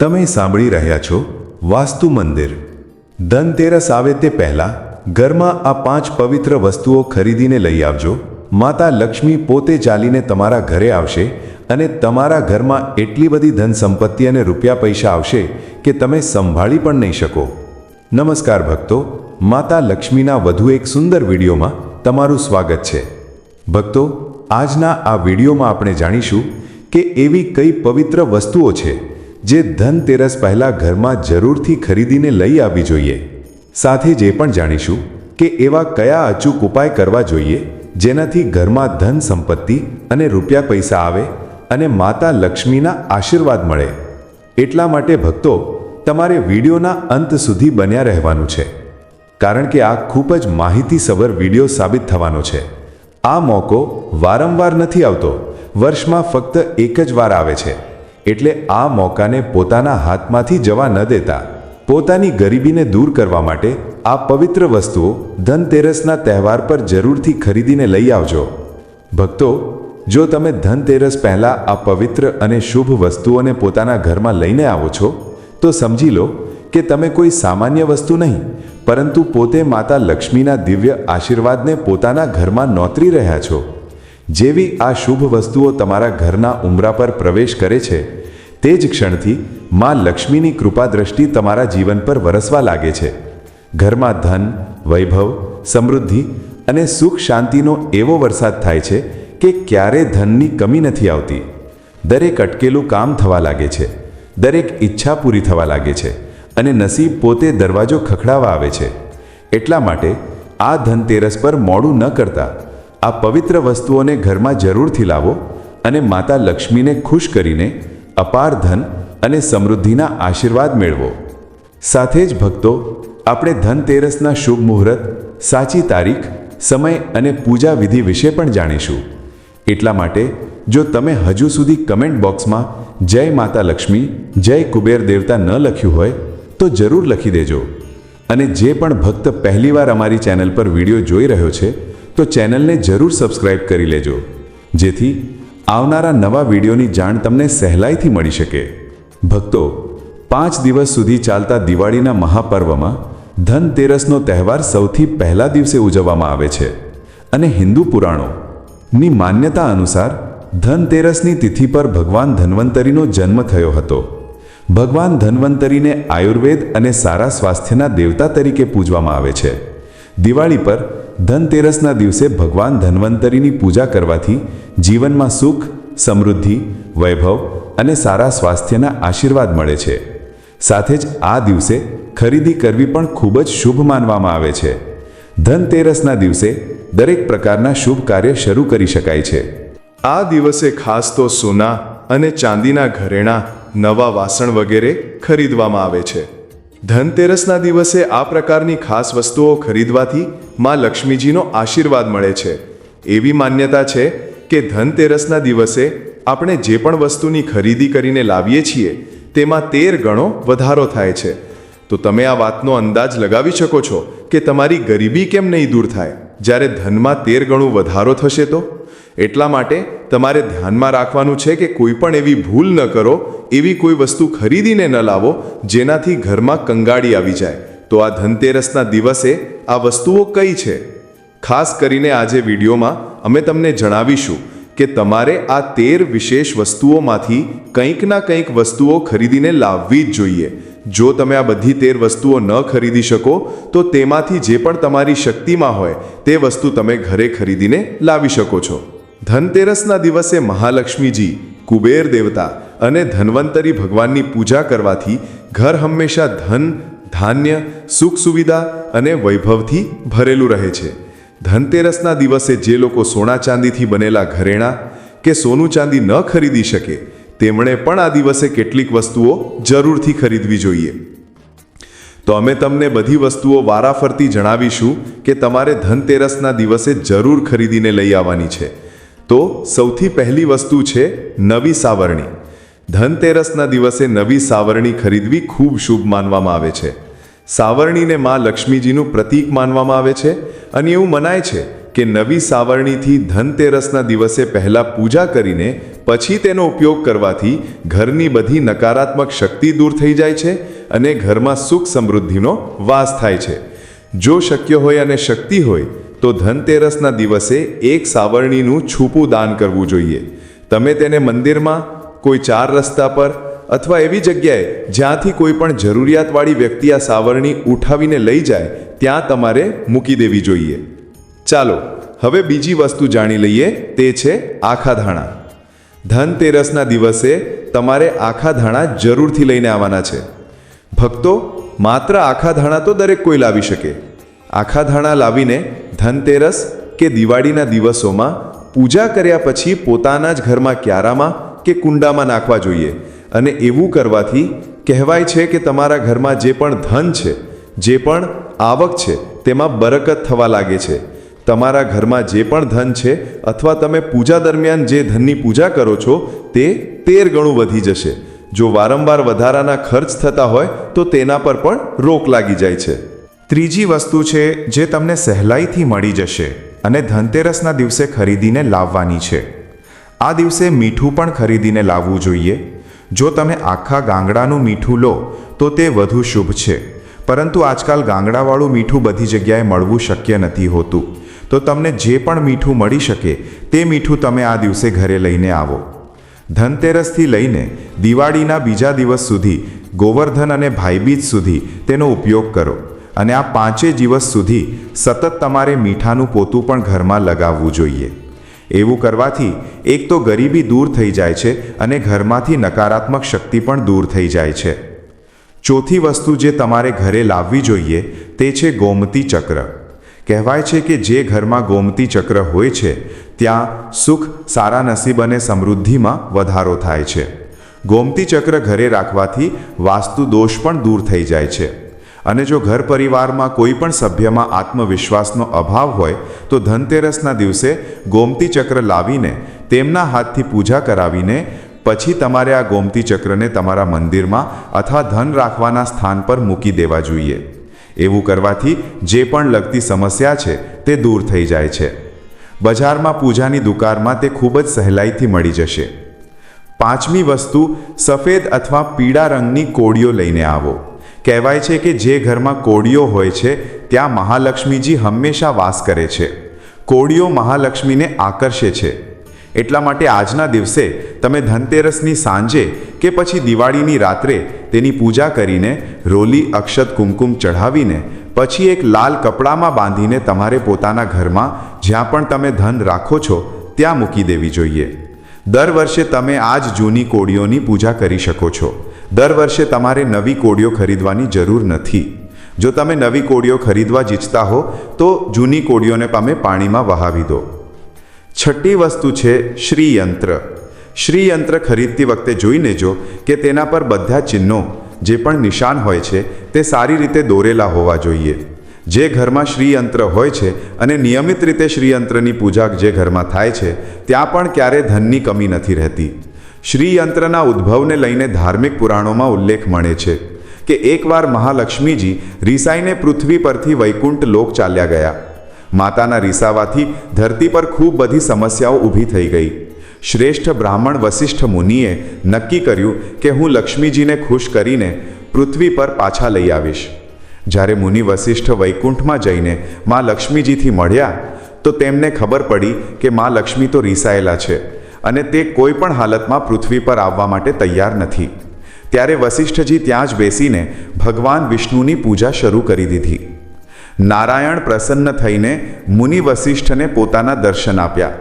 તમે સાંભળી રહ્યા છો વાસ્તુ મંદિર. ધનતેરસ આવે તે પહેલાં ઘરમાં આ પાંચ પવિત્ર વસ્તુઓ ખરીદીને લઈ આવજો. માતા લક્ષ્મી પોતે ચાલીને તમારા ઘરે આવશે અને તમારા ઘરમાં એટલી બધી ધન સંપત્તિ અને રૂપિયા પૈસા આવશે કે તમે સંભાળી પણ નહીં શકો. નમસ્કાર ભક્તો, માતા લક્ષ્મીના વધુ એક સુંદર વિડીયોમાં તમારું સ્વાગત છે. ભક્તો, આજના આ વિડીયોમાં આપણે જાણીશું કે એવી કઈ પવિત્ર વસ્તુઓ છે જે ધનતેરસ પહેલાં ઘરમાં જરૂરથી ખરીદીને લઈ આવવી જોઈએ. સાથે જ પણ જાણીશું કે એવા કયા અચૂક ઉપાય કરવા જોઈએ, જેનાથી ઘરમાં ધન સંપત્તિ અને રૂપિયા પૈસા આવે અને માતા લક્ષ્મીના આશીર્વાદ મળે. એટલા માટે ભક્તો, તમારે વિડીયોના અંત સુધી બન્યા રહેવાનું છે. કારણ કે આ ખૂબ જ માહિતીસભર વીડિયો સાબિત થવાનો છે. આ મોકો વારંવાર નથી આવતો. વર્ષમાં ફક્ત એક જ વાર આવે છે. એટલે આ મોકાને પોતાના હાથમાંથી જવા ન દેતા. પોતાની ગરીબીને દૂર કરવા માટે આ પવિત્ર વસ્તુઓ ધનતેરસના તહેવાર પર જરૂરથી ખરીદીને લઈ આવજો. ભક્તો, જો તમે ધનતેરસ પહેલાં આ પવિત્ર અને શુભ વસ્તુઓને પોતાના ઘરમાં લઈને આવો છો, તો સમજી લો કે તમે કોઈ સામાન્ય વસ્તુ નહીં, પરંતુ પોતે માતા લક્ષ્મીના દિવ્ય આશીર્વાદને પોતાના ઘરમાં નોતરી રહ્યા છો. જેવી આ શુભ વસ્તુઓ તમારા ઘરના ઉમરા પર પ્રવેશ કરે છે, તે જ ક્ષણથી માં લક્ષ્મીની કૃપા દ્રષ્ટિ તમારા જીવન પર વરસવા લાગે છે. ઘરમાં ધન, વૈભવ, સમૃદ્ધિ અને સુખ શાંતિનો એવો વરસાદ થાય છે કે ક્યારે ધનની કમી નથી આવતી. દરેક અટકેલું કામ થવા લાગે છે, દરેક ઈચ્છા પૂરી થવા લાગે છે અને નસીબ પોતે દરવાજો ખખડાવા આવે છે. એટલા માટે આ ધનતેરસ પર મોડું ન કરતા. આ પવિત્ર વસ્તુઓને ઘરમાં જરૂરથી લાવો અને માતા લક્ષ્મીને ખુશ કરીને અપાર ધન અને સમૃદ્ધિના આશીર્વાદ મેળવો. સાથે જ ભક્તો, આપણે ધનતેરસના શુભ મુહૂર્ત, સાચી તારીખ, સમય અને પૂજા વિધિ વિશે પણ જાણીશું. એટલા માટે, જો તમે હજુ સુધી કમેન્ટ બોક્સમાં જય માતા લક્ષ્મી, જય કુબેર દેવતા ન લખ્યું હોય, તો જરૂર લખી દેજો. અને જે પણ ભક્ત પહેલીવાર અમારી ચેનલ પર વીડિયો જોઈ રહ્યો છે તો ચેનલને જરૂર સબસ્ક્રાઇબ કરી લેજો, જેથી આવનારા નવા વિડીયોની જાણ તમને સહેલાઈથી મળી શકે. ભક્તો, પાંચ દિવસ સુધી ચાલતા દિવાળીના મહાપર્વમાં ધનતેરસનો તહેવાર સૌથી પહેલા દિવસે ઉજવવામાં આવે છે. અને હિન્દુ પુરાણોની માન્યતા અનુસાર ધનતેરસની તિથિ પર ભગવાન ધન્વંતરીનો જન્મ થયો હતો. ભગવાન ધન્વંતરીને આયુર્વેદ અને સારા સ્વાસ્થ્યના દેવતા તરીકે પૂજવામાં આવે છે. દિવાળી પર ધનતેરસના દિવસે ભગવાન ધન્વંતરીની પૂજા કરવાથી જીવનમાં સુખ, સમૃદ્ધિ, વૈભવ અને સારા સ્વાસ્થ્યના આશીર્વાદ મળે છે. સાથે જ આ દિવસે ખરીદી કરવી પણ ખૂબ જ શુભ માનવામાં આવે છે. ધનતેરસના દિવસે દરેક પ્રકારના શુભ કાર્ય શરૂ કરી શકાય છે. આ દિવસે ખાસ તો સોના અને ચાંદીના ઘરેણાં, નવા વાસણ વગેરે ખરીદવામાં આવે છે. ધનતેરસના દિવસે આ પ્રકારની ખાસ વસ્તુઓ ખરીદવાથી માં લક્ષ્મીજીનો આશીર્વાદ મળે છે. એવી માન્યતા છે કે ધનતેરસના દિવસે આપણે જે પણ વસ્તુની ખરીદી કરીને લાવીએ છીએ, તેમાં તેર ગણો વધારો થાય છે. તો તમે આ વાતનો અંદાજ લગાવી શકો છો કે તમારી ગરીબી કેમ નહીં દૂર થાય? જ્યારે ધનમાં તેર ગણું વધારો થશે તો? એટલા માટે તમારે ધ્યાનમાં રાખવાનું છે કે કોઈ પણ એવી ભૂલ ન કરો, એવી કોઈ વસ્તુ ખરીદીને ન લાવો, જેનાથી ઘરમાં કંગાળી આવી જાય. તો આ ધનતેરસના દિવસે આ વસ્તુઓ કઈ છે? ખાસ કરીને આજે વિડીયોમાં અમે તમને જણાવીશું કે તમારે આ તેર વિશેષ વસ્તુઓમાંથી કંઈક ના કંઈક વસ્તુઓ ખરીદીને લાવવી જ જોઈએ. જો તમે આ બધી તેર વસ્તુઓ ન ખરીદી શકો, તો તેમાંથી જે પણ તમારી શક્તિમાં હોય, તે વસ્તુ તમે ઘરે ખરીદીને લાવી શકો છો. ધનતેરસના દિવસે મહાલક્ષ્મીજી, કુબેર દેવતા અને ધન્વંતરી ભગવાનની પૂજા કરવાથી ઘર હંમેશા ધન, ધાન્ય, સુખ સુવિધા અને વૈભવથી ભરેલું રહે છે. ધનતેરસના દિવસે જે લોકો સોના ચાંદીથી બનેલા ઘરેણાં કે સોનું ચાંદી ન ખરીદી શકે, તેમણે પણ આ દિવસે કેટલીક વસ્તુઓ જરૂરથી ખરીદવી જોઈએ. તો અમે તમને બધી વસ્તુઓ વારાફરતી જણાવીશું કે તમારે ધનતેરસના દિવસે જરૂર ખરીદીને લઈ આવવાની છે. તો સૌથી પહેલી વસ્તુ છે નવી સાવરણી. ધનતેરસના દિવસે નવી સાવરણી ખરીદવી ખૂબ શુભ માનવામાં આવે છે. સાવરણીને માં લક્ષ્મીજીનું પ્રતીક માનવામાં આવે છે અને એવું મનાય છે કે નવી સાવરણીથી ધનતેરસના દિવસે પહેલાં પૂજા કરીને પછી તેનો ઉપયોગ કરવાથી ઘરની બધી નકારાત્મક શક્તિ દૂર થઈ જાય છે અને ઘરમાં સુખ સમૃદ્ધિનો વાસ થાય છે. જો શક્ય હોય અને શક્તિ હોય તો ધનતેરસના દિવસે એક સાવરણીનું છૂપું દાન કરવું જોઈએ. તમે તેને મંદિરમાં, કોઈ ચાર રસ્તા પર અથવા એવી જગ્યાએ જ્યાંથી કોઈ પણ જરૂરિયાતવાળી વ્યક્તિ આ સાવરણી ઉઠાવીને લઈ જાય, ત્યાં તમારે મૂકી દેવી જોઈએ. ચાલો, હવે બીજી વસ્તુ જાણી લઈએ, તે છે આખા ધાણા. ધનતેરસના દિવસે તમારે આખા ધાણા જરૂરથી લઈને આવવાના છે. ભક્તો, માત્ર આખા ધાણા તો દરેક કોઈ લાવી શકે. આખા ધાણા લાવીને ધનતેરસ કે દિવાળીના દિવસોમાં પૂજા કર્યા પછી પોતાના જ ઘરમાં ક્યારામાં કે કુંડામાં નાખવા જોઈએ. અને એવું કરવાથી કહેવાય છે કે તમારા ઘરમાં જે પણ ધન છે, જે પણ આવક છે, તેમાં બરકત થવા લાગે છે. તમારા ઘરમાં જે પણ ધન છે અથવા તમે પૂજા દરમિયાન જે ધનની પૂજા કરો છો, તે તેર ગણું વધી જશે. જો વારંવાર વધારાના ખર્ચ થતા હોય, તો તેના પર પણ રોક લાગી જાય છે. ત્રીજી વસ્તુ છે જે તમને સહેલાઈથી મળી જશે અને ધનતેરસના દિવસે ખરીદીને લાવવાની છે. આ દિવસે મીઠું પણ ખરીદીને લાવવું જોઈએ. જો તમે આખા ગાંગડાનું મીઠું લો, તો તે વધુ શુભ છે. પરંતુ આજકાલ ગાંગડાવાળું મીઠું બધી જગ્યાએ મળવું શક્ય નથી હોતું. તો તમને જે પણ મીઠું મળી શકે, તે મીઠું તમે આ દિવસે ઘરે લઈને આવો. ધનતેરસથી લઈને દિવાળીના બીજા દિવસ સુધી ગોવર્ધન અને ભાઈબીજ સુધી તેનો ઉપયોગ કરો. અને આ પાંચે દિવસ સુધી સતત તમારે મીઠાનું પોતું પણ ઘરમાં લગાવવું જોઈએ. એવું કરવાથી એક તો ગરીબી દૂર થઈ જાય છે અને ઘરમાંથી નકારાત્મક શક્તિ પણ દૂર થઈ જાય છે. ચોથી વસ્તુ જે તમારે ઘરે લાવવી જોઈએ તે છે ગોમતી ચક્ર. કહેવાય છે કે જે ઘરમાં ગોમતી ચક્ર હોય છે, ત્યાં સુખ, સારા નસીબ અને સમૃદ્ધિમાં વધારો થાય છે. ગોમતી ચક્ર ઘરે રાખવાથી વાસ્તુ દોષ પણ દૂર થઈ જાય છે. અને જો ઘર પરિવારમાં કોઈ પણ સભ્યમાં આત્મવિશ્વાસનો અભાવ હોય, તો ધનતેરસના દિવસે ગોમતી ચક્ર લાવીને તેમના હાથથી પૂજા કરાવીને પછી તમારે આ ગોમતી ચક્રને તમારા મંદિરમાં અથવા ધન રાખવાના સ્થાન પર મૂકી દેવા જોઈએ. એવું કરવાથી જે પણ લગતી સમસ્યા છે, તે દૂર થઈ જાય છે. બજારમાં પૂજાની દુકાનમાં તે ખૂબ જ સહેલાઈથી મળી જશે. પાંચમી વસ્તુ, સફેદ અથવા પીળા રંગની કોળીઓ લઈને આવો. કહેવાય છે કે જે ઘરમાં કોડીઓ હોય છે, ત્યાં મહાલક્ષ્મીજી હંમેશા વાસ કરે છે. કોડીઓ મહાલક્ષ્મીને આકર્ષે છે. એટલા માટે આજના દિવસે તમે ધનતેરસની સાંજે કે પછી દિવાળીની રાત્રે તેની પૂજા કરીને રોલી અક્ષત કુમકુમ ચઢાવીને પછી એક લાલ કપડામાં બાંધીને તમારે પોતાના ઘરમાં જ્યાં પણ તમે ધન રાખો છો, ત્યાં મૂકી દેવી જોઈએ. દર વર્ષે તમે આ જ જૂની કોડીઓની પૂજા કરી શકો છો. દર વર્ષે તમારે નવી કોડીઓ ખરીદવાની જરૂર નથી. જો તમે નવી કોડીઓ ખરીદવા ઈચ્છતા હો, તો જૂની કોડીઓને તમે પાણીમાં વહાવી દો. છઠ્ઠી વસ્તુ છે શ્રીયંત્ર. શ્રીયંત્ર ખરીદતી વખતે જોઈને જો કે તેના પર બધા ચિહ્નો, જે પણ નિશાન હોય છે, તે સારી રીતે દોરેલા હોવા જોઈએ. જે ઘરમાં શ્રીયંત્ર હોય છે અને નિયમિત રીતે શ્રીયંત્રની પૂજા જે ઘરમાં થાય છે, ત્યાં પણ ક્યારે ધનની કમી નથી રહેતી. શ્રીયંત્રના ઉદ્ભવને લઈને ધાર્મિક પુરાણોમાં ઉલ્લેખ મળે છે કે એકવાર મહાલક્ષ્મીજી રીસાઈને પૃથ્વી પરથી વૈકુંઠ લોક ચાલ્યા ગયા. માતાના રીસાવાથી ધરતી પર ખૂબ બધી સમસ્યાઓ ઊભી થઈ ગઈ. શ્રેષ્ઠ બ્રાહ્મણ વસિષ્ઠ મુનિએ નક્કી કર્યું કે હું લક્ષ્મીજીને ખુશ કરીને પૃથ્વી પર પાછા લઈ આવીશ. જ્યારે મુનિ વસિષ્ઠ વૈકુંઠમાં જઈને મા લક્ષ્મીજીથી મળ્યા, તો તેમને ખબર પડી કે મા લક્ષ્મી તો રીસાયેલા છે. અને તે કોઈ પણ હાલતમાં પૃથ્વી પર આવવા માટે તૈયાર નથી. ત્યારે વસિષ્ઠજી ત્યાં જ બેસીને ભગવાન વિષ્ણુની પૂજા શરૂ કરી દીધી. નારાયણ પ્રસન્ન થઈને મુનિ વસિષ્ઠને પોતાના દર્શન આપ્યા.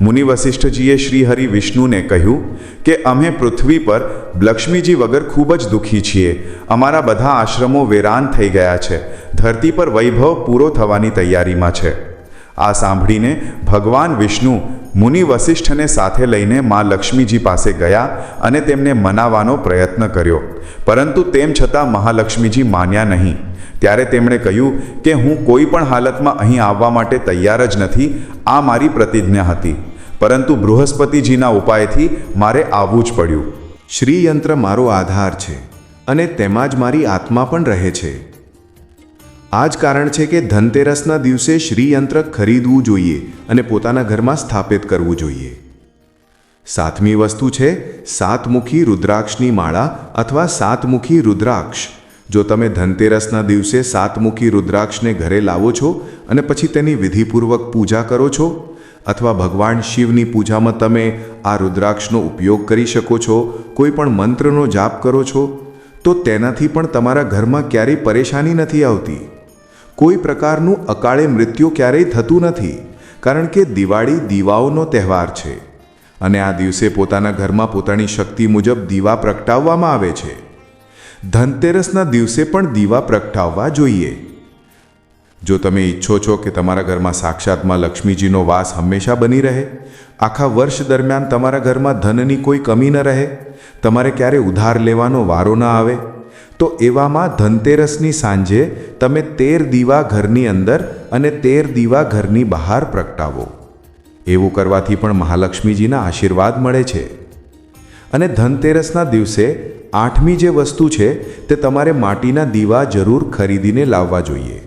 મુનિ વસિષ્ઠજીએ શ્રીહરિ વિષ્ણુને કહ્યું કે અમે પૃથ્વી પર લક્ષ્મીજી વગર ખૂબ જ દુઃખી છીએ. અમારા બધા આશ્રમો વેરાન થઈ ગયા છે. ધરતી પર વૈભવ પૂરો થવાની તૈયારીમાં છે. આ સાંભળીને ભગવાન વિષ્ણુ મુનિ વસિષ્ઠને સાથે લઈને મા લક્ષ્મીજી પાસે ગયા અને તેમને મનાવવાનો પ્રયત્ન કર્યો. પરંતુ તેમ છતાં મહાલક્ષ્મીજી માન્યા નહીં. ત્યારે તેમણે કહ્યું કે હું કોઈ પણ હાલતમાં અહીં આવવા માટે તૈયાર જ નથી, આ મારી પ્રતિજ્ઞા હતી. પરંતુ બૃહસ્પતિજીના ઉપાયથી મારે આવવું જ પડ્યું. શ્રીયંત્ર મારો આધાર છે અને તેમાં જ મારી આત્મા પણ રહે છે. આ જ કારણ છે કે ધનતેરસના દિવસે શ્રીયંત્ર ખરીદવું જોઈએ અને પોતાના ઘરમાં સ્થાપિત કરવું જોઈએ. સાતમી વસ્તુ છે, સાતમુખી રુદ્રાક્ષની માળા અથવા સાતમુખી રુદ્રાક્ષ. જો તમે ધનતેરસના દિવસે સાતમુખી રુદ્રાક્ષને ઘરે લાવો છો અને પછી તેની વિધિપૂર્વક પૂજા કરો છો, અથવા ભગવાન શિવની પૂજામાં તમે આ રુદ્રાક્ષનો ઉપયોગ કરી શકો છો, કોઈ પણ મંત્રનો જાપ કરો છો, તો તેનાથી પણ તમારા ઘરમાં ક્યારેય પરેશાની નથી આવતી. કોઈ પ્રકારનું અકાળે મૃત્યુ ક્યારેય થતું નથી, કારણ કે દિવાળી દીવાઓનો તહેવાર છે. અને આ દિવસે પોતાના ઘરમાં પોતાની શક્તિ મુજબ દીવા પ્રગટાવવામાં આવે છે. ધનતેરસના દિવસે પણ દીવા પ્રગટાવવા જોઈએ. જો તમે ઈચ્છો છો કે તમારા ઘરમાં સાક્ષાતમાં લક્ષ્મીજીનો વાસ હંમેશા બની રહે, આખા વર્ષ દરમિયાન તમારા ઘરમાં ધનની કોઈ કમી ન રહે, તમારે ક્યારે ઉધાર લેવાનો વારો ન આવે તો એવામાં ધનતેરસની સાંજે તમે તેર દીવા ઘરની અંદર અને તેર દીવા ઘરની બહાર પ્રગટાવો. એવું કરવાથી પણ મહાલક્ષ્મીજીના આશીર્વાદ મળે છે. અને ધનતેરસના દિવસે આઠમી જે વસ્તુ છે તે તમારે માટીના દીવા જરૂર ખરીદીને લાવવા જોઈએ.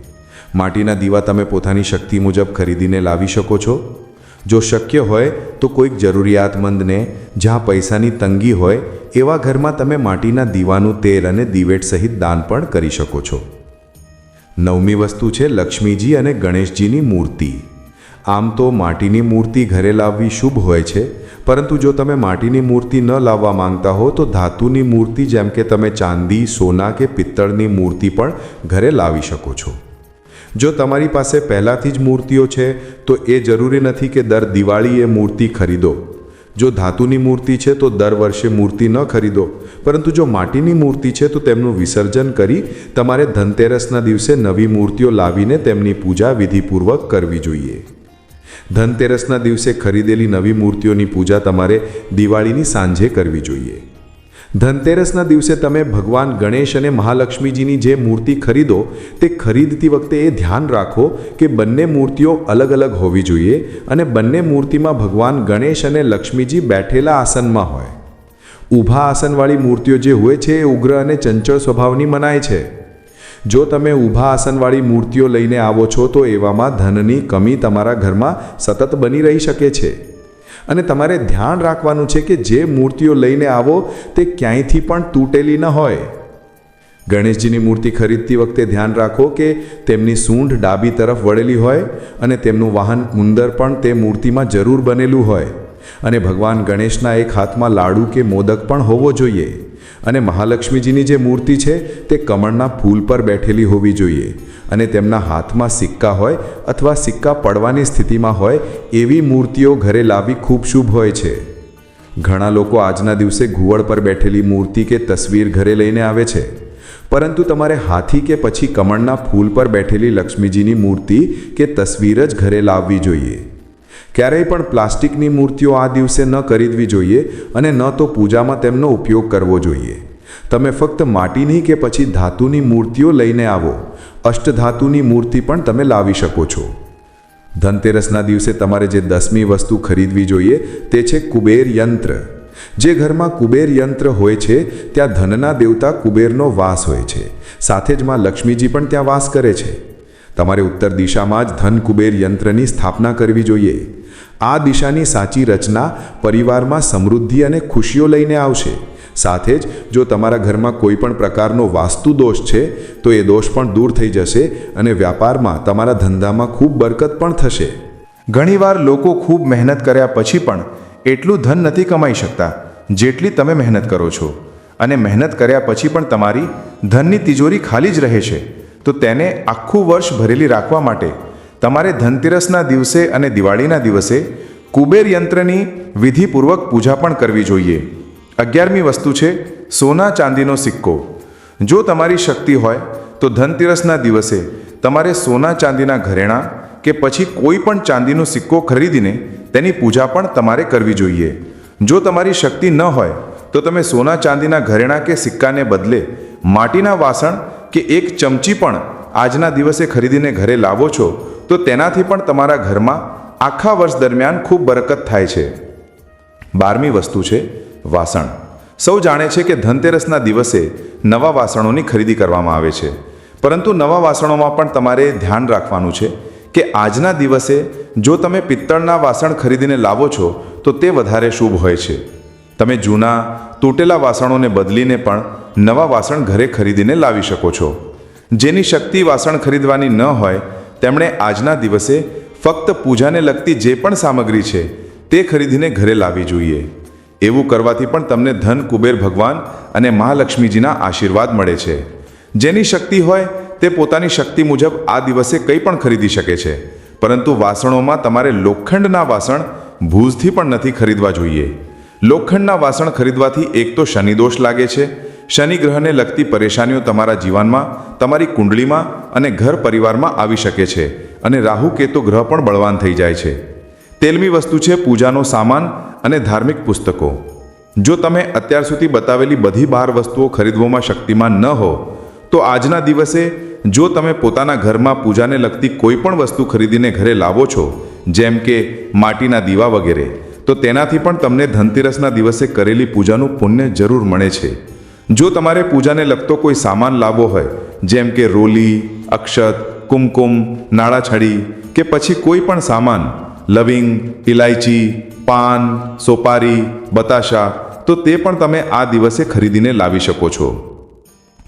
માટીના દીવા તમે પોતાની શક્તિ મુજબ ખરીદીને લાવી શકો છો. જો શક્ય હોય તો કોઈક જરૂરિયાતમંદને, જ્યાં પૈસાની તંગી હોય એવા ઘરમાં તમે માટીના દીવાનું તેલ અને દિવેટ સહિત દાન પણ કરી શકો છો. નવમી વસ્તુ છે લક્ષ્મીજી અને ગણેશજીની મૂર્તિ. આમ તો માટીની મૂર્તિ ઘરે લાવવી શુભ હોય છે, પરંતુ જો તમે માટીની મૂર્તિ ન લાવવા માંગતા હો, તો ધાતુની મૂર્તિ જેમ કે તમે ચાંદી, સોના કે પિત્તળની મૂર્તિ પણ ઘરે લાવી શકો છો. જો તમારી પાસે પહેલાંથી જ મૂર્તિઓ છે, તો એ જરૂરી નથી કે દર દિવાળીએ મૂર્તિ ખરીદો. જો ધાતુની મૂર્તિ છે તો દર વર્ષે મૂર્તિ ન ખરીદો. પરંતુ જો માટીની મૂર્તિ છે તો તેમનું વિસર્જન કરી તમારે ધનતેરસના દિવસે નવી મૂર્તિઓ લાવીને તેમની પૂજા વિધિપૂર્વક કરવી જોઈએ. ધનતેરસના દિવસે ખરીદેલી નવી મૂર્તિઓની પૂજા તમારે દિવાળીની સાંજે કરવી જોઈએ. ધનતેરસના દિવસે તમે ભગવાન ગણેશ અને મહાલક્ષ્મીજીની જે મૂર્તિ ખરીદો, તે ખરીદતી વખતે એ ધ્યાન રાખો કે બંને મૂર્તિઓ અલગ અલગ હોવી જોઈએ અને બંને મૂર્તિમાં ભગવાન ગણેશ અને લક્ષ્મીજી બેઠેલા આસનમાં હોય. ઊભા આસનવાળી મૂર્તિઓ જે હોય છે, એ ઉગ્ર અને ચંચળ સ્વભાવની મનાય છે. જો તમે ઊભા આસનવાળી મૂર્તિઓ લઈને આવો છો, તો એવામાં ધનની કમી તમારા ઘરમાં સતત બની રહી શકે છે. અને તમારે ધ્યાન રાખવાનું છે કે જે મૂર્તિઓ લઈને આવો, તે ક્યાંયથી પણ તૂટેલી ન હોય. ગણેશજીની મૂર્તિ ખરીદતી વખતે ધ્યાન રાખો કે તેમની સૂંઢ ડાબી તરફ વળેલી હોય અને તેમનું વાહન ઉંદર પણ તે મૂર્તિમાં જરૂર બનેલું હોય. અને ભગવાન ગણેશના એક હાથમાં લાડુ કે મોદક પણ હોવો જોઈએ. અને મહાલક્ષ્મીજીની જે મૂર્તિ છે, તે કમળના ફૂલ પર બેઠેલી હોવી જોઈએ. અને તેમના હાથમાં સિક્કા હોય અથવા સિક્કા પડવાની સ્થિતિમાં હોય, એવી મૂર્તિઓ ઘરે લાવવી ખૂબ શુભ હોય છે. ઘણા લોકો આજના દિવસે ઘુવડ પર બેઠેલી મૂર્તિ કે તસવીર ઘરે લઈને આવે છે. પરંતુ તમારે હાથી કે પછી કમળના ફૂલ પર બેઠેલી લક્ષ્મીજીની મૂર્તિ કે તસવીર જ ઘરે લાવવી જોઈએ. ક્યારેય પણ પ્લાસ્ટિકની મૂર્તિઓ આ દિવસે ન ખરીદવી જોઈએ અને ન તો પૂજામાં તેમનો ઉપયોગ કરવો જોઈએ. તમે ફક્ત માટીની કે પછી ધાતુની મૂર્તિઓ લઈને આવો. અષ્ટધાતુની મૂર્તિ પણ તમે લાવી શકો છો. ધનતેરસના દિવસે તમારે જે દસમી વસ્તુ ખરીદવી જોઈએ તે છે કુબેર યંત્ર. જે ઘરમાં કુબેર યંત્ર હોય છે, ત્યાં ધનના દેવતા કુબેરનો વાસ હોય છે. સાથે જ માં લક્ષ્મીજી પણ ત્યાં વાસ કરે છે. તમારે ઉત્તર દિશામાં જ ધન કુબેર યંત્રની સ્થાપના કરવી જોઈએ. આ દિશાની સાચી રચના પરિવારમાં સમૃદ્ધિ અને ખુશીઓ લઈને આવશે. સાથે જ જો તમારા ઘરમાં કોઈ પણ પ્રકારનો વાસ્તુ દોષ છે, તો એ દોષ પણ દૂર થઈ જશે અને વ્યાપારમાં તમારા ધંધામાં ખૂબ બરકત પણ થશે. ઘણીવાર લોકો ખૂબ મહેનત કર્યા પછી પણ એટલું ધન નથી કમાઈ શકતા, જેટલી તમે મહેનત કરો છો. અને મહેનત કર્યા પછી પણ તમારી ધનની તિજોરી ખાલી જ રહે છે. તો તેને આખું વર્ષ ભરેલી રાખવા માટે તમારે ધનતેરસના દિવસે અને દિવાળીના દિવસે કુબેર યંત્રની વિધિપૂર્વક પૂજા પણ કરવી જોઈએ. અગિયારમી વસ્તુ છે સોના ચાંદીનો સિક્કો. જો તમારી શક્તિ હોય, તો ધનતેરસના દિવસે તમારે સોના ચાંદીના ઘરેણાં કે પછી કોઈ પણ ચાંદીનો સિક્કો ખરીદીને તેની પૂજા પણ તમારે કરવી જોઈએ. જો તમારી શક્તિ ન હોય, તો તમે સોના ચાંદીના ઘરેણાં કે સિક્કાને બદલે માટીના વાસણ કે એક ચમચી પણ આજના દિવસે ખરીદીને ઘરે લાવો છો, તો તેનાથી પણ તમારા ઘરમાં આખા વર્ષ દરમિયાન ખૂબ બરકત થાય છે. બારમી વસ્તુ છે, વાસણ. સૌ જાણે છે કે ધનતેરસના દિવસે નવા વાસણોની ખરીદી કરવામાં આવે છે. પરંતુ નવા વાસણોમાં પણ તમારે ધ્યાન રાખવાનું છે કે આજના દિવસે જો તમે પિત્તળના વાસણ ખરીદીને લાવો છો, તો તે વધારે શુભ હોય છે. તમે જૂના, તૂટેલા વાસણોને બદલીને પણ નવા વાસણ ઘરે ખરીદીને લાવી શકો છો. જેની શક્તિ વાસણ ખરીદવાની ન હોય, તેમણે આજના દિવસે ફક્ત પૂજાને લગતી જે પણ સામગ્રી છે, તે ખરીદીને ઘરે લાવવી જોઈએ. એવું કરવાથી પણ તમને ધન, કુબેર, ભગવાન અને મહાલક્ષ્મીજીના આશીર્વાદ મળે છે. જેની શક્તિ હોય, તે પોતાની શક્તિ મુજબ આ દિવસે કંઈ પણ ખરીદી શકે છે. પરંતુ વાસણોમાં તમારે લોખંડના વાસણ ભૂજથી પણ નથી ખરીદવા જોઈએ. લોખંડના વાસણ ખરીદવાથી એક તો શનિદોષ લાગે છે. શનિ ગ્રહને લગતી પરેશાનીઓ તમારા જીવનમાં, તમારી કુંડળીમાં અને ઘર પરિવારમાં આવી શકે છે અને રાહુ કેતુ ગ્રહ પણ બળવાન થઈ જાય છે. તેલમી વસ્તુ છે પૂજાનો સામાન અને ધાર્મિક પુસ્તકો. જો તમે અત્યાર સુધી બતાવેલી બધી બાર વસ્તુઓ ખરીદવામાં શક્તિમાન ન હો, તો આજના દિવસે જો તમે પોતાના ઘરમાં પૂજાને લગતી કોઈ પણ વસ્તુ ખરીદીને ઘરે લાવો છો, જેમ કે માટીના દીવા વગેરે તો તેનાથી પણ તમને ધનતેરસના દિવસે કરેલી પૂજાનું પુણ્ય જરૂર મળે છે. જો તમારે પૂજાને લગતો કોઈ સામાન લાવવો હોય, જેમ કે રોલી, અક્ષત, કુમકુમ, નાળાછડી કે પછી કોઈ પણ સામાન, લવિંગ ઇલાયચી પાન, સોપારી, બતાશા, તો તે પણ તમે આ દિવસે ખરીદીને લાવી શકો છો.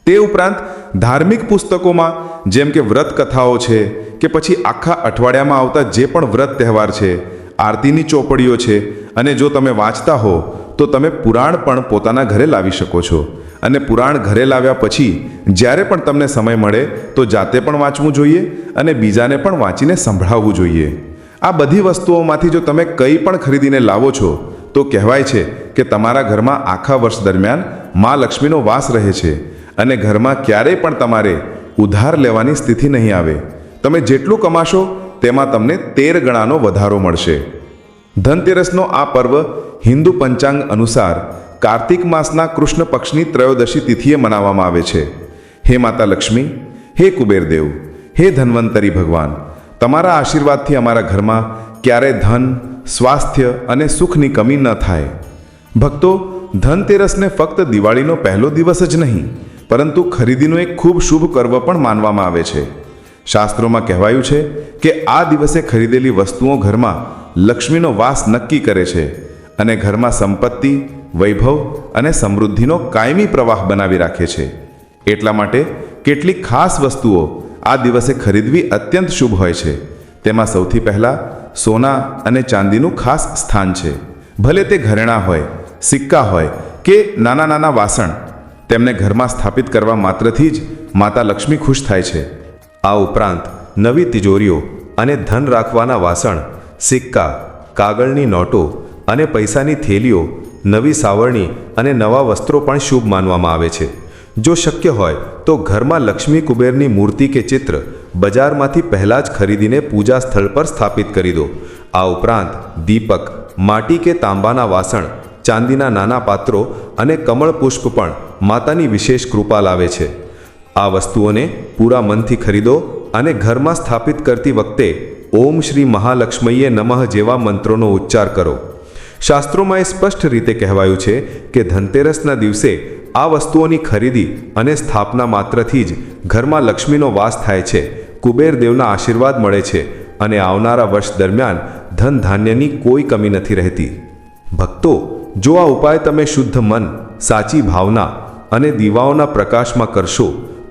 તે ઉપરાંત, ધાર્મિક પુસ્તકોમાં, જેમ કે વ્રત કથાઓ છે કે પછી આખા અઠવાડિયામાં આવતા જે પણ વ્રત તહેવાર છે આરતીની ચોપડીઓ છે અને જો તમે વાંચતા હો, તો તમે પુરાણ પણ પોતાના ઘરે લાવી શકો છો. અને પુરાણ ઘરે લાવ્યા પછી, જ્યારે પણ તમને સમય મળે, તો જાતે પણ વાંચવું જોઈએ અને બીજાને પણ વાંચીને સંભળાવવું જોઈએ. આ બધી વસ્તુઓમાંથી જો તમે કંઈ પણ ખરીદીને લાવો છો, તો કહેવાય છે કે તમારા ઘરમાં આખા વર્ષ દરમિયાન મા લક્ષ્મીનો વાસ રહે છે અને ઘરમાં ક્યારેય પણ તમારે ઉધાર લેવાની સ્થિતિ નહીં આવે. તમે જેટલું કમાશો તેમાં તમને તેર ગણાનો વધારો મળશે. ધનતેરસનો આ પર્વ હિન્દુ પંચાંગ અનુસાર કાર્તિક માસના કૃષ્ણ પક્ષની ત્રયોદશી તિથિએ મનાવવામાં આવે છે. હે માતા લક્ષ્મી, હે કુબેરદેવ હે ધન્વંતરી ભગવાન, તમારા આશીર્વાદથી અમારા ઘરમાં ક્યારે ધન, સ્વાસ્થ્ય અને સુખની કમી ન થાય. ભક્તો, ધનતેરસને ફક્ત દિવાળીનો પહેલો દિવસ જ નહીં, પરંતુ ખરીદીનું એક ખૂબ શુભ પર્વ પણ માનવામાં આવે છે. શાસ્ત્રોમાં કહેવાયું છે કે આ દિવસે ખરીદેલી વસ્તુઓ ઘરમાં લક્ષ્મીનો વાસ નક્કી કરે છે અને ઘરમાં સંપત્તિ, વૈભવ અને સમૃદ્ધિનો કાયમી પ્રવાહ બનાવી રાખે છે. એટલા માટે કેટલીક ખાસ વસ્તુઓ આ દિવસે ખરીદવી અત્યંત શુભ હોય છે. તેમાં સૌથી પહેલાં સોના અને ચાંદીનું ખાસ સ્થાન છે. ભલે તે ઘરેણાં હોય, સિક્કા હોય કે નાના નાના વાસણ, તેમને ઘરમાં સ્થાપિત કરવા માત્રથી જ માતા લક્ષ્મી ખુશ થાય છે. આ ઉપરાંત નવી તિજોરીઓ અને ધન રાખવાના વાસણ, સિક્કા, કાગળની નોટો અને પૈસાની થેલીઓ, નવી સાવરણી અને નવા વસ્ત્રો પણ શુભ માનવામાં આવે છે. જો શક્ય હોય તો ઘરમાં લક્ષ્મી કુબેરની મૂર્તિ કે ચિત્ર બજારમાંથી પહેલાં જ ખરીદીને પૂજા સ્થળ પર સ્થાપિત કરી દો. આ ઉપરાંત દીપક, માટી કે તાંબાના વાસણ, ચાંદીના નાના પાત્રો અને કમળ પુષ્પ પણ માતાની વિશેષ કૃપા લાવે છે. આ વસ્તુઓને પૂરા મનથી ખરીદો અને ઘરમાં સ્થાપિત કરતી વખતે ઓમ શ્રી મહાલક્ષ્મીએ નમઃ જેવા મંત્રોનો ઉચ્ચાર કરો. શાસ્ત્રોમાં એ સ્પષ્ટ રીતે કહેવાયું છે કે ધનતેરસના દિવસે આ વસ્તુઓની ખરીદી અને સ્થાપના માત્રથી જ ઘરમાં લક્ષ્મીનો વાસ થાય છે કુબેર દેવના આશીર્વાદ મળે છે અને આવનારા વર્ષ દરમિયાન ધન ધાન્યની કોઈ કમી નથી રહેતી. ભક્તો, જો આ ઉપાય તમે શુદ્ધ મન, સાચી ભાવના અને દીવાઓના પ્રકાશમાં કરશો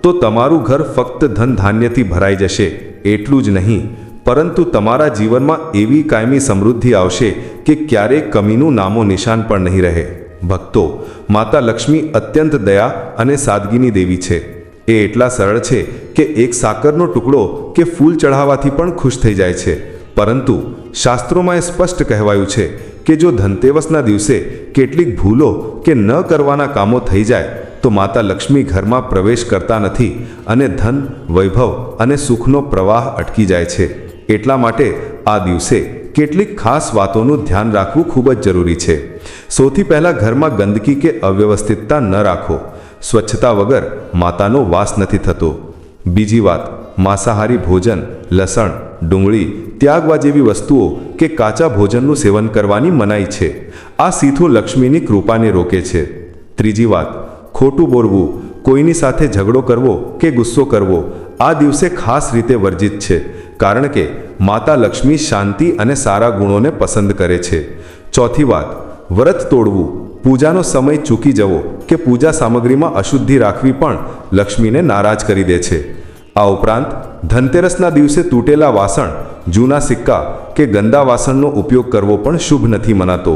તો તમારું ઘર ફક્ત ધન ધાન્યથી ભરાઈ જશે, એટલું જ નહીં, પરંતુ તમારા જીવનમાં એવી કાયમી સમૃદ્ધિ આવશે કે ક્યારેય કમીનું નામો નિશાન પણ નહીં રહે. ભક્તો, માતા લક્ષ્મી અત્યંત દયા અને સાદગીની દેવી છે. એ એટલા સરળ છે કે એક સાકરનો ટુકડો કે ફૂલ ચઢાવવાથી પણ ખુશ થઈ જાય છે. પરંતુ શાસ્ત્રોમાં એ સ્પષ્ટ કહેવાયું છે કે જો ધનતેરસના દિવસે કેટલીક ભૂલો કે ન કરવાના કામો થઈ જાય તો માતા લક્ષ્મી ઘરમાં પ્રવેશ કરતા નથી અને ધન, વૈભવ અને સુખનો પ્રવાહ અટકી જાય છે. એટલા માટે આ દિવસે કેટલીક ખાસ વાતોનું ધ્યાન રાખવું ખૂબ જ જરૂરી છે. સૌથી પહેલાં ઘરમાં ગંદકી કે અવ્યવસ્થિતતા ન રાખો. સ્વચ્છતા વગર માતાનો વાસ નથી થતો. બીજી વાત, માંસાહારી ભોજન, લસણ, ડુંગળી, ત્યાગવા જેવી વસ્તુઓ કે કાચા ભોજનનું સેવન કરવાની મનાઈ છે. આ સીધું લક્ષ્મીની કૃપાને રોકે છે. ત્રીજી વાત ખોટું બોલવું, કોઈની સાથે ઝઘડો કરવો કે ગુસ્સો કરવો, આ દિવસે ખાસ રીતે વર્જિત છે, કારણ કે માતા લક્ષ્મી શાંતિ અને સારા ગુણોને પસંદ કરે છે. ચોથી વાત, વ્રત તોડવું, પૂજાનો સમય ચૂકી જવો કે પૂજા સામગ્રીમાં અશુદ્ધિ રાખવી પણ લક્ષ્મીને નારાજ કરી દે છે. આ ઉપરાંત, ધનતેરસના દિવસે તૂટેલા વાસણ, જૂના સિક્કા કે ગંદા વાસણનો ઉપયોગ કરવો પણ શુભ નથી મનાતો.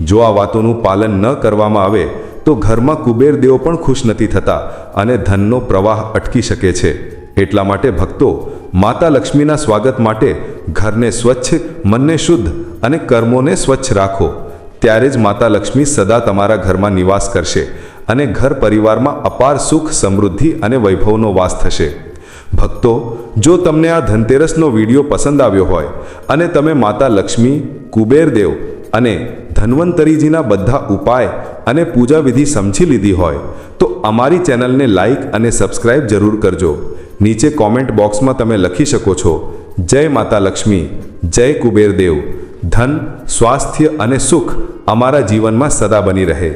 જો આ વાતોનું પાલન ન કરવામાં આવે તો ઘરમાં કુબેર દેવો પણ ખુશ નથી થતા અને ધનનો પ્રવાહ અટકી શકે છે. એટલા માટે ભક્તો માતા લક્ષ્મીના સ્વાગત માટે ઘરને સ્વચ્છ, મનને શુદ્ધ અને કર્મોને સ્વચ્છ રાખો. ત્યારે જ માતા લક્ષ્મી સદા તમારા ઘરમાં નિવાસ કરશે અને ઘર પરિવારમાં અપાર સુખ, સમૃદ્ધિ અને વૈભવનો વાસ થશે. ભક્તો, જો તમને આ ધનતેરસનો વીડિયો પસંદ આવ્યો હોય અને તમે માતા લક્ષ્મી કુબેરદેવ અને ધન્વંતરીજીના બધા ઉપાય અને પૂજા વિધિ સમજી લીધી હોય, તો અમારી ચેનલને લાઇક અને સબસ્ક્રાઇબ જરૂર કરજો. નીચે કોમેન્ટ બોક્સમાં તમે લખી શકો છો, જય માતા લક્ષ્મી, જય કુબેરદેવ ધન, સ્વાસ્થ્ય અને સુખ અમારા જીવનમાં સદા બની રહે.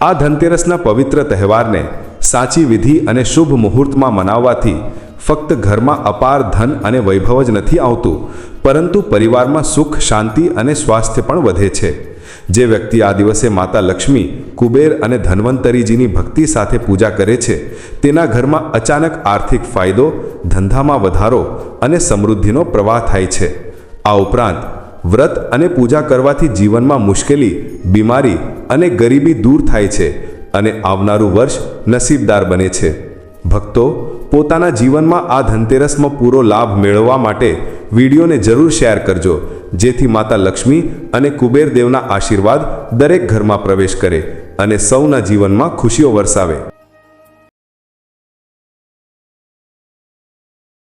આ ધનતેરસના પવિત્ર તહેવારને સાચી વિધિ અને શુભ મુહૂર્તમાં મનાવવાથી ફક્ત ઘરમાં અપાર ધન અને વૈભવ જ નથી આવતું, પરંતુ પરિવારમાં સુખ, શાંતિ અને સ્વાસ્થ્ય પણ વધે છે. જે વ્યક્તિ આ દિવસે માતા લક્ષ્મી, કુબેર અને ધન્વંતરીજીની ભક્તિ સાથે પૂજા કરે છે, તેના ઘરમાં અચાનક આર્થિક ફાયદો, ધંધામાં વધારો અને સમૃદ્ધિનો પ્રવાહ થાય છે. આ ઉપરાંત, વ્રત અને પૂજા કરવાથી જીવનમાં મુશ્કેલી, બીમારી અને ગરીબી દૂર થાય છે અને આવનારું વર્ષ નસીબદાર બને છે. ભક્તો પોતાના જીવનમાં આ ધનતેરસમાં પૂરો લાભ મેળવવા માટે વિડીયોને જરૂર શેર કરજો. જેથી માતા લક્ષ્મી અને કુબેર દેવના આશીર્વાદ દરેક ઘરમાં પ્રવેશ કરે અને સૌના જીવનમાં ખુશીઓ વરસાવે.